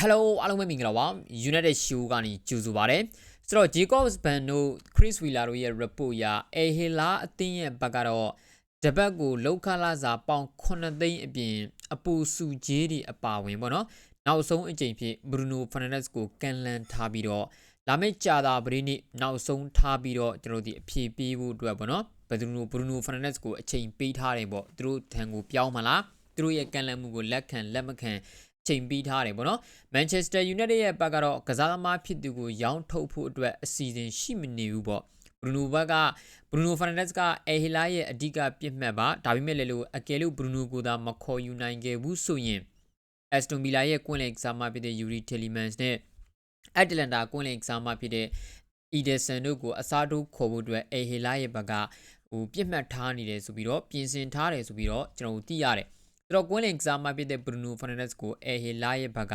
Hello အားလုံးပဲမင်္ဂလာပါ United Show ကနေကြိုဆိုပါရစေဆိုတော့ Jacobs Ban တို့ Chris Wheeler တို့ရဲ့ report အရ Ehela အသင်းရဲ့ဘက်ကတော့တပတ်ကိုလောက်ခလာစာပေါင်9သိန်းအပြင်အပူစုကြီးတွေအပါဝင်ပေါ့နော်နောက်ဆုံးအကြိမ်ဖြစ် Bruno Fernandes ကိုကန်လန်ထားပြီးတော့လာမယ့်ကြာတာပရိနိနောက်ဆုံးထားပြီးတော့ကျွန်တော်ဒီအဖြေပေးဖို့အတွက်ပေါ့နော်ဘယ်သူဘရူနိုဖာနန်ဒက်စ်ကိုအချိန်ပေးထားတယ်ပေါ့သူတို့ထံကိုပြောင်းမလားသူတို့ရဲ့ကန်လန်မှုကိုလက်ခံလက်မခံ ချိန်ပေးထားတယ်ပေါ့နော်မန်ချက်စတာယူနိုက်တက်ရဲ့ဘက်ကတော့ကစားသမားဖြစ်သူကိုရောင်းထုတ်ဖို့အတွက်အစီအစဉ်ရှိမနေဘူးပေါ့ဘရူနိုဘက်ကဘရူနိုဖာနန်ဒက်စ်ကအဲဟီလာရဲ့အဓိကပြစ်မှတ်ပါဒါပေမဲ့လည်းလို့အကယ်လို့ဘရူနိုကိုသာမခေါ်ယူနိုင်ခဲ့ဘူးဆိုရင်အက်စတွန်ဗီလာရဲ့ကွင်းလင်ကစားမဖြစ်တဲ့ယူရီတယ်လီမန်စ်နဲ့အက်တလန်တာကွင်းလင်ကစားမဖြစ်တဲ့အီဒယ်ဆန်တို့ကိုအစားထိုးခေါ်ဖို့အတွက်အဲဟီလာရဲ့ဘက်ကဟိုပြစ်မှတ်ထားနေတယ်ဆိုပြီးတော့ပြင်ဆင်ထားတယ်ဆိုပြီးတော့ကျွန်တော်တို့သိရတယ် ဆိုတော့ကွင်းလင်ကစားမဖြစ်တဲ့ဘရူနိုဖာနန်ဒက်စ်ကိုအဲဟီလာရဲ့ဘက်က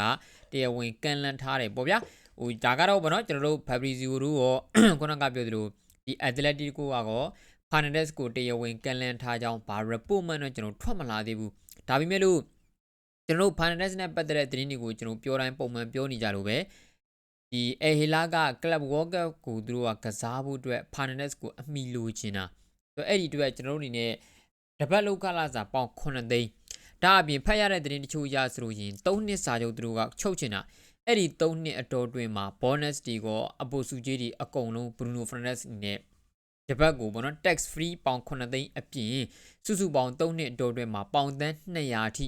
တရားဝင်ကန်လန်ထားတယ်ပေါ့ဗျာဟိုဒါကတော့ဗောနော်ကျွန်တော်တို့ဖက်ဘရီဇီယိုတို့ရောခုနကပြောသလိုဒီအက်တလက်တီကိုကတော့ဖာနန်ဒက်စ်ကိုတရားဝင်ကန်လန်ထားကြောင်းဘာ report မှတော့ကျွန်တော်ထွက်မလာသေးဘူးဒါပေမဲ့လို့ကျွန်တော်တို့ဖာနန်ဒက်စ်နဲ့ပတ်သက်တဲ့သတင်းတွေကိုကျွန်တော်ပြောတိုင်းပုံမှန်ပြောနေကြလို့ပဲဒီအဲဟီလာကကလပ်ဝေါ်ကပ်ကိုသူတို့ကကစားဖို့အတွက်ဖာနန်ဒက်စ်ကိုအမိလိုချင်တာဆိုတော့အဲ့ဒီအတွက်ကျွန်တော်တို့အနေနဲ့တပတ်လောက်ကလာစာပေါင်9သိန်း ဒါအပြင်ဖတ်ရတဲ့သတင်းတချို့ရဆိုလို့ရင်3နှစ်စာချုပ်သူတို့ကချုပ်ချင်တာအဲ့ဒီ3နှစ်အတော်တွင်မှာ bonus တွေကအပိုစုကြီးတွေအကုန်လုံး Bruno Fernandes နဲ့တပတ်ကိုပေါ့နော် tax free ပေါင်9သိန်းအပြင်စုစုပေါင်း3နှစ်အတော်တွင်မှာပေါင်သန်း200အထိ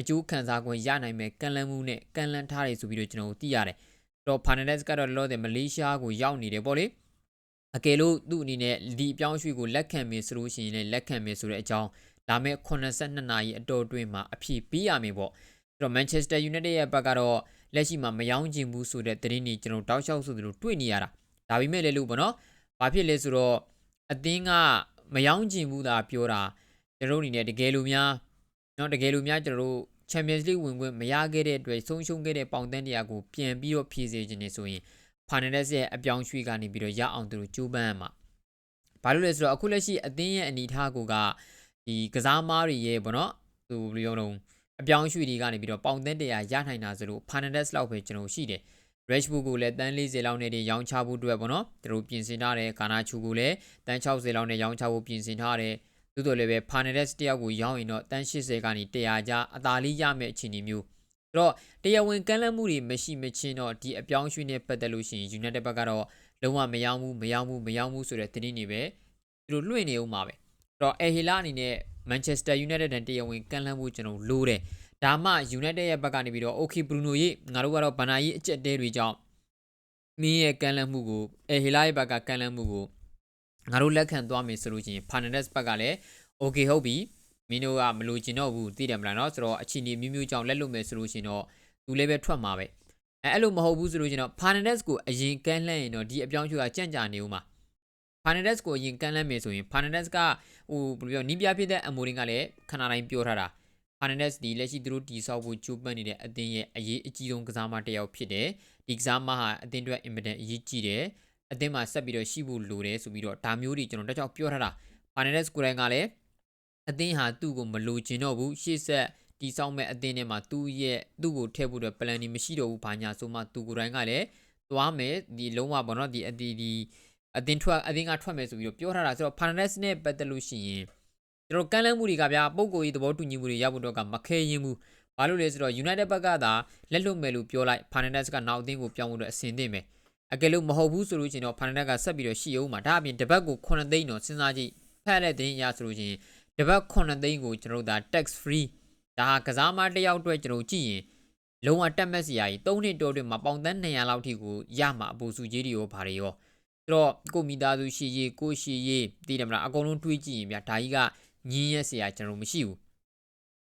အကျိုးခံစား권ရနိုင်မဲ့ကန်လန်းမှုနဲ့ကန်လန်းထားတယ်ဆိုပြီးတော့ကျွန်တော်တို့သိရတယ်တော့ Fernandes ကတော့လောလောဆယ်မလေးရှားကိုရောက်နေတယ်ပေါ့လေအကယ်လို့သူ့အနေနဲ့ဒီအပြောင်းရွှေ့ကိုလက်ခံမယ်ဆိုလို့ရှိရင်လည်းလက်ခံမယ်ဆိုတဲ့အကြောင်း လာမယ့်82နာရီအတော်အတွင်းမှာအဖြစ်ပြီးရမယ်ပေါ့။အဲ့တော့ Manchester United ရဲ့ဘက်ကတော့လက်ရှိမှာမယောင်းကျင်ဘူးဆိုတဲ့သတင်းတွေကျွန်တော်တောက်လျှောက်ဆိုသလိုတွေ့နေရတာ။ဒါပေမဲ့လည်းလို့ပေါ့နော်။ဘာဖြစ်လဲဆိုတော့အသင်းကမယောင်းကျင်ဘူးသာပြောတာကျွန်တော်အနေနဲ့တကယ်လို့များနော်တကယ်လို့များကျွန်တော်တို့ Champions League ဝင်ခွင့်မရခဲ့တဲ့အတွက်ဆုံးရှုံးခဲ့တဲ့ပေါင်တန်းတရားကိုပြန်ပြီးတော့ဖြည့်ဆည်းခြင်းနေဆိုရင် Fernandez ရဲ့အပြောင်းရွှေ့ကနေပြီးတော့ရအောင်သူတို့ကြိုးပမ်းရမှာ။ဘာလို့လဲဆိုတော့အခုလက်ရှိအသင်းရဲ့အနေအထားက ဒီကစားမားတွေရဲ့ပေါ့နော်သူဘယ်လိုပြောလုံးအပြောင်းရွှေ့တွေကနေပြီးတော့ပေါင်တန်းတရားရနိုင်တာဆိုလို့ Fernandes လောက်ပဲကျွန်တော်ရှိတယ် Rashford ကိုလည်းတန်း40လောက်နဲ့တည်းရောင်းချဖို့အတွက်ပေါ့နော်သူတို့ပြင်ဆင်ထားတယ်ကာနာချူကိုလည်းတန်း60လောက်နဲ့ရောင်းချဖို့ပြင်ဆင်ထားတယ်သို့တော်လည်းပဲ Fernandes တယောက်ကိုရောင်းရင်တော့တန်း80ကနေ100ကျအသာလေးရမယ့်အခြေအနေမျိုးဆိုတော့တရားဝင်ကမ်းလှမ်းမှုတွေမရှိမချင်းတော့ဒီအပြောင်းရွှေ့နဲ့ပတ်သက်လို့ရှိရင် United ဘက်ကတော့လုံးဝမရောင်းဘူးမရောင်းဘူးမရောင်းဘူးဆိုတဲ့သတင်းတွေပဲသူတို့လွှင့်နေအောင်ပါ ပဲအဲ့တော့ Ehela အနေနဲ့ Manchester United တန်တရားဝင်ကမ်းလှမ်းမှုကျွန်တော်လိုတယ်ဒါမှ United ရဲ့ဘက်ကနေပြီးတော့ Okay Bruno ရေးငါတို့ကတော့ဗန်နာရေးအကျက်တဲတွေကြောင့်မင်းရဲ့ကမ်းလှမ်းမှုကို Ehela ရဲ့ဘက်ကကမ်းလှမ်းမှုကိုငါတို့လက်ခံသွားမယ်ဆိုလို့ချင်း Fernandes ဘက်ကလည်း Okay ဟုတ်ပြီမင်းတို့ကမလို့ကျင်တော့ဘူးသိတယ်မလားเนาะဆိုတော့အချင်းကြီးမျိုးမျိုးကြောင့်လက်လွတ်မယ်ဆိုလို့ရှင်တော့သူလည်းပဲထွက်မှာပဲအဲအဲ့လိုမဟုတ်ဘူးဆိုလို့ရှင်တော့ Fernandes ကိုအရင်ကမ်းလှမ်းရင်တော့ဒီအပြောင်းအရွှေ့ကကြံ့ကြာနေဦးမှာ Fernandes ကိုအရင်ကမ်းလှမ်းမယ်ဆိုရင် Fernandes ကဟိုဘယ်လိုပြောနီးပြဖြစ်တဲ့အမိုရင်းကလည်းခဏတိုင်းပြောထားတာ Fernandes ဒီလက်ရှိသူတို့တီဆောက်ဖို့ကြိုးပမ်းနေတဲ့အသင်းရဲ့အရေးအကြီးဆုံးကစားမတစ်ယောက်ဖြစ်တယ်ဒီကစားမဟာအသင်းအတွက်အင်မတန်အရေးကြီးတယ်အသင်းမှာဆက်ပြီးတော့ရှိဖို့လိုတယ်ဆိုပြီးတော့ဒါမျိုးတွေကျွန်တော်တက်ကြောက်ပြောထားတာ Fernandes ကိုယ်တိုင်ကလည်းအသင်းဟာသူ့ကိုမလိုချင်တော့ဘူးရှေ့ဆက်တီဆောက်မဲ့အသင်းထဲမှာသူ့ရဲ့သူ့ကိုထည့်ဖို့အတွက် plan ကြီးမရှိတော့ဘူးဘာညာဆိုမှသူကိုယ်တိုင်ကလည်းသွားမယ်ဒီလုံးဝပေါ့နော်ဒီအတီဒီ အသင်းထွက်အသင်းကထွက်မယ်ဆိုပြီးတော့ပြောထားတာဆိုတော့ Fernandes နဲ့ပတ်သက်လို့ရှိရင်ကျွန်တော်ကမ်းလှမ်းမှုတွေကဗျာပုံကိုကြီးသဘောတူညီမှုတွေရဖို့တော့ကမခဲရင်ဘူးဘာလို့လဲဆိုတော့ United ဘက်ကသာလက်လွတ်မယ်လို့ပြောလိုက် Fernandes ကနောက်အသင်းကိုပြောင်းဖို့အတွက်အဆင်သင့်ပဲအကယ်လို့မဟုတ်ဘူးဆိုလို့ရှိရင်တော့ Fernandes ကဆက်ပြီးတော့ရှိအောင်မှာဒါအပြင်တပတ်ကို9သိန်းတော့စဉ်းစားကြည့်ဖက်တဲ့တင်းရဆိုလို့ရှိရင်တပတ်9သိန်းကိုကျွန်တော်တို့ဒါ tax free ဒါကစားမတယောက်အတွက်ကျွန်တော်ကြည့်ရင်လုံးဝတက်မက်စရာကြီး3နှစ်တိုးတွင်မှာပေါင်သန်း200လောက်ထိကိုရမှာအပူစုကြီးတွေရောဗါတွေရောဆို တော့ကိုမိသားစုရှိရေးကိုရှိရေးသိတယ်မလားအကုန်လုံးတွေးကြည့်ရင်ဗျာဒါကြီးကညင်းရက်စရာကျွန်တော်မရှိဘူး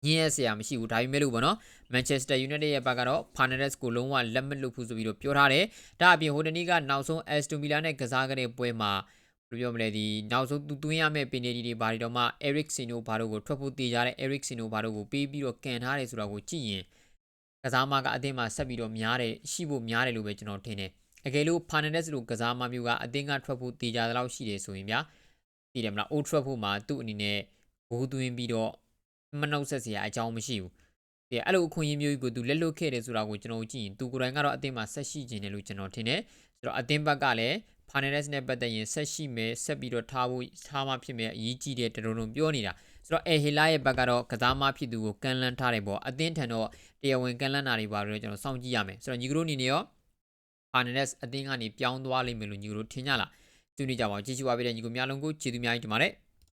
ညင်းရက်စရာမရှိဘူးဒါပေမဲ့လို့ပေါ့နော် Manchester United ရဲ့ဘက်ကတော့ Fernandes ကိုလုံးဝလက်မလွတ်ဘူးဆိုပြီးတော့ပြောထားတယ်ဒါအပြင်ဟိုတနေ့ကနောက်ဆုံး Aston Villa နဲ့ကစားခဲ့တဲ့ပွဲမှာဘယ်လိုပြောမလဲဒီနောက်ဆုံးသူသွင်းရမယ့်ပင်နေဒီတွေဘာတွေတော့မှ Eric Sino ဘာတို့ကိုထွက်ဖို့တည်ကြတဲ့ Eric Sino ဘာတို့ကိုပေးပြီးတော့ကန်ထားတယ်ဆိုတာကိုကြည့်ရင်ကစားမကအသင်းမှာဆက်ပြီးတော့များတယ်ရှိဖို့များတယ်လို့ပဲကျွန်တော်ထင်တယ် အကယ်လို့ Fernandes လိုကစားမမျိုးကအသင်းကထွက်ဖို့တည်ကြတဲ့လောက်ရှိတယ်ဆိုရင်ဗျာသိတယ်မလား Old Trafford မှာသူ့အနေနဲ့ဘိုးသွင်းပြီးတော့မနှုတ်ဆက်စရာအကြောင်းမရှိဘူးဒီအဲ့လိုအခွင့်အရေးမျိုးကြီးကိုသူလက်လွတ်ခဲ့တယ်ဆိုတာကိုကျွန်တော်တို့ကြည့်ရင်သူကိုယ်တိုင်ကတော့အသင်းမှာဆက်ရှိခြင်းတယ်လို့ကျွန်တော်ထင်တယ်ဆိုတော့အသင်းဘက်ကလည်း Fernandes နဲ့ပတ်သက်ရင်ဆက်ရှိမယ်ဆက်ပြီးတော့ထားဖို့ထားမှဖြစ်မယ်အရေးကြီးတဲ့တရုံတုံပြောနေတာဆိုတော့အဲဟီလာရဲ့ဘက်ကတော့ကစားမဖြစ်သူကိုကန်လန်းထားတယ်ပေါ့အသင်းထံတော့တရားဝင်ကန်လန်းတာတွေပါတော့ကျွန်တော်စောင့်ကြည့်ရမယ်ဆိုတော့ညီကတို့အနေနဲ့ရော Fernandes အသင်းကနေပြောင်းသွားလိမ့်မယ်လို့ညီကတို့ထင်ကြလားသူနေကြပါဦးကြည့်ရှုပါပေးတဲ့ညီကိုများလုံးကိုကျေးဇူးများကြီးတင်ပါတယ်